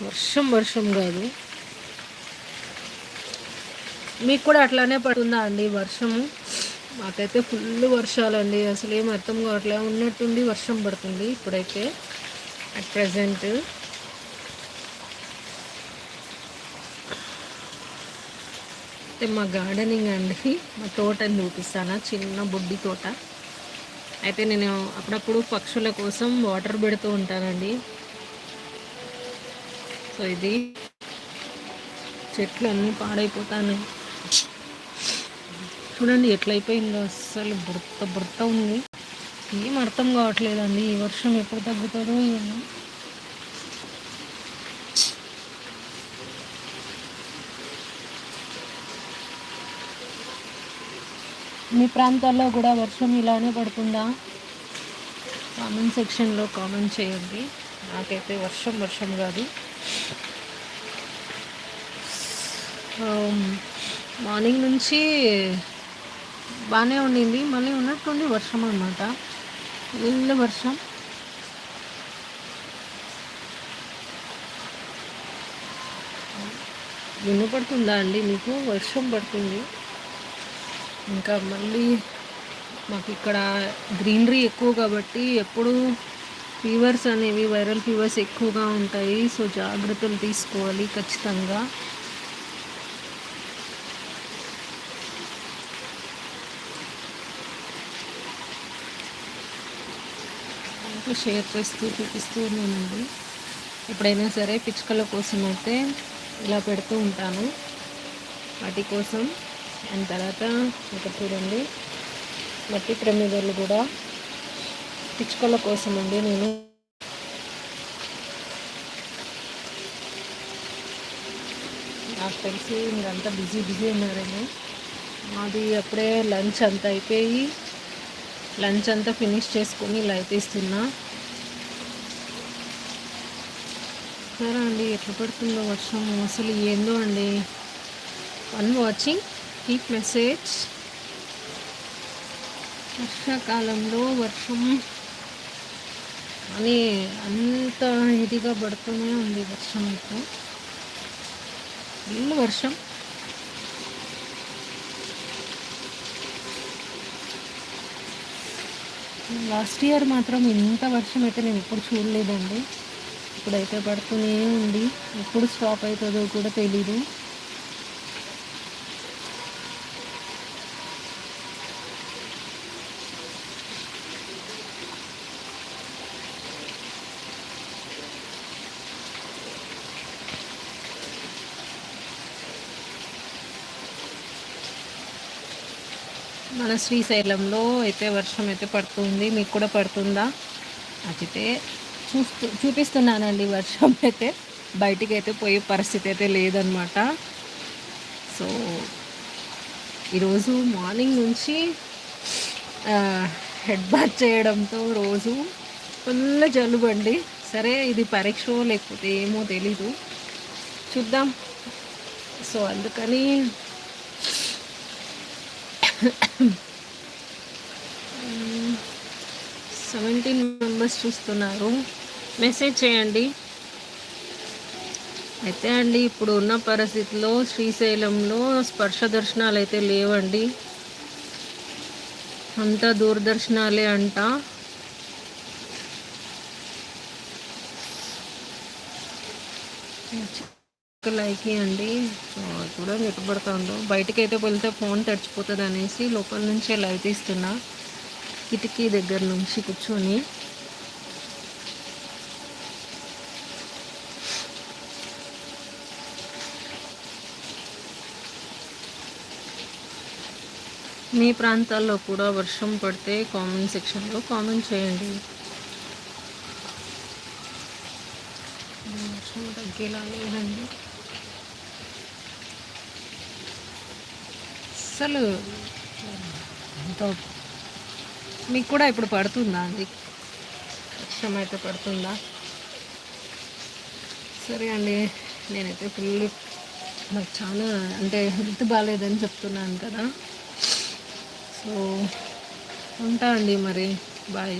వర్షం వర్షం కాదు. మీకు కూడా అట్లానే పడుతుందా అండి వర్షము? మాకైతే ఫుల్ వర్షాలండి. అసలు ఏం అర్థం కావట్లే. ఉన్నట్టుండి వర్షం పడుతుంది ఇప్పుడైతే అట్ ప్రజెంట్. అయితే మా గార్డెనింగ్ అండి. మా తోటని చూపిస్తాను? చిన్న బొడ్డి తోట. అయితే నేను అప్పుడప్పుడు పక్షుల కోసం వాటర్ పెడుతూ ఉంటానండి. సో ఇది చెట్లు అన్నీ పాడైపోతాను. చూడండి ఎట్లయిపోయిందో అస్సలు బుడత బుడత ఉంది. ఏం అర్థం కావట్లేదండి. ఈ వర్షం ఎప్పుడు తగ్గుతుందో ఏమో. మీ ప్రాంతాల్లో కూడా వర్షం ఇలానే పడుతుందా? కామెంట్ సెక్షన్లో కామెంట్ చేయండి. నాకైతే వర్షం వర్షం కాదు. Um, మార్నింగ్ నుంచి బాగానే ఉండింది. మళ్ళీ ఉన్నట్టుండి వర్షం అనమాట ఇల్లు వర్షం. వినపడుతుందా అండి మీకు? వర్షం పడుతుంది. ఇంకా మళ్ళీ మాకు ఇక్కడ గ్రీనరీ ఎక్కువ కాబట్టి ఎప్పుడు ఫీవర్స్ అనేవి వైరల్ ఫీవర్స్ ఎక్కువగా ఉంటాయి. సో జాగ్రత్తలు తీసుకోవాలి ఖచ్చితంగా. షేర్ చేస్తూ చూపిస్తూ ఉన్నానండి. ఎప్పుడైనా సరే పిచ్చుకల కోసం అయితే ఇలా పెడుతూ ఉంటాను. వాటి కోసం. అండ్ తర్వాత ఇక్కడ చూడండి. మట్టి ప్రమిదలు కూడా పిచ్చుకల కోసం అండి నేను. నాకు తెలిసి మీరంతా బిజీ బిజీ ఉన్నారేమో. మాది అప్పుడే లంచ్ అంతా అయిపోయి లంచ్ అంతా ఫినిష్ చేసుకొని ఇలా అయితే ఇస్తున్నా సరే అండి ఎట్లా పడుతుందో వర్షం అసలు ఏందో అండి. One watching keep message. వర్షాకాలంలో వర్షం అని అంత ఇదిగా పడుతూనే ఉంది వర్షం అయితే. ఫుల్ వర్షం. లాస్ట్ ఇయర్ మాత్రం ఇంత వర్షం అయితే నేను ఎప్పుడు చూడలేదండి. ఇప్పుడైతే పడుతూనే ఉంది. ఎప్పుడు స్టాప్ అవుతుందో కూడా తెలీదు. మన శ్రీశైలంలో అయితే వర్షం అయితే పడుతుంది మీకు కూడా పడుతుందా? అయితే చూస్తూ చూపిస్తున్నానండి వర్షం అయితే. బయటికి అయితే పోయే పరిస్థితి అయితే లేదనమాట సో ఈరోజు మార్నింగ్ నుంచి హెడ్ బాత్ చేయడంతో రోజు ఫుల్ జలుబండి. సరే ఇది పరీక్ష లేకపోతే ఏమో తెలీదు. చూద్దాం. సో అందుకని సెవెంటీన్ మెంబర్స్ చూస్తున్నారు. మెసేజ్ చేయండి. అయితే అండి ఇప్పుడు ఉన్న పరిస్థితిలో శ్రీశైలంలో స్పర్శ దర్శనాలు అయితే లేవండి. అంతా దూరదర్శనాలే అంట. లైక్ అండి కూడా ఎటు పడుతుందో. అయితే వెళ్తే ఫోన్ తడిచిపోతుంది అనేసి లోపల నుంచే లైవ్ తీస్తున్నా. కిటికీ దగ్గర నుంచి కూర్చొని. మీ ప్రాంతాల్లో కూడా వర్షం పడితే కామెంట్ సెక్షన్లో కామెంట్ చేయండి. వర్షం తగ్గేలా లేదండి. అసలు ఎంతో మీకు కూడా ఇప్పుడు పడుతుందా అండి? వర్షం అయితే పడుతుందా? సరే అండి నేనైతే ఫుల్ నాకు చాలా అంటే హెల్త్ బాగాలేదని చెప్తున్నాను కదా. సో ఉంటా అండి మరి బాయ్.